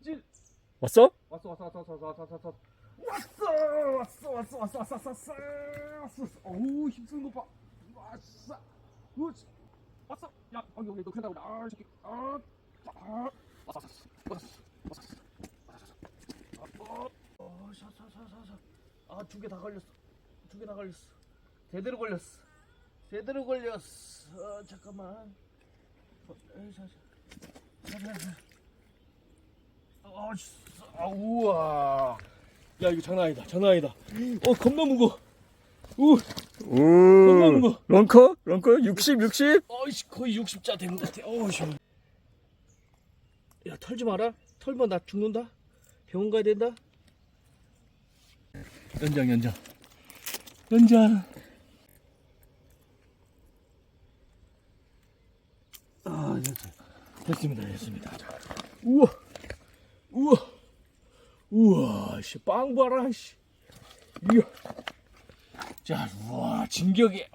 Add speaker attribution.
Speaker 1: 입질.
Speaker 2: 왔어?
Speaker 1: 왔어 왔어 왔어 왔어 왔어 왔어 왔어 왔어 왔어 왔어 왔어 왔어 왔어 왔어 왔어 어우 힘쓰는 거 봐. 왔어. 우치. 왔어. 야 여기 여기 너 큰일 나고 아 새끼. 아. 아. 왔어 왔어 왔어 왔어. 어, 샤샤샤샤샤. 아, 두 개 다 걸렸어. 두 개 다 걸렸어. 제대로 걸렸어. 제대로 걸렸어. 어, 잠깐만. 어, 에이, 샤, 샤. 샤, 샤, 샤. 아, 씨. 아, 우와. 야, 이거 장난 아니다. 장난 아니다. 어, 겁나 무거워. 우, 겁나
Speaker 2: 오.
Speaker 1: 무거워.
Speaker 2: 런커? 런커? 60, 60?
Speaker 1: 어이씨, 거의 60자 된것 같아. 어우, 씨. 야, 털지 마라. 털면 나 죽는다. 병원 가야 된다. 연장, 연장. 연장. 아, 됐, 됐습니다, 됐습니다. 자, 우와, 우와, 씨, 빵 봐라, 씨. 이야. 자, 우와, 진격의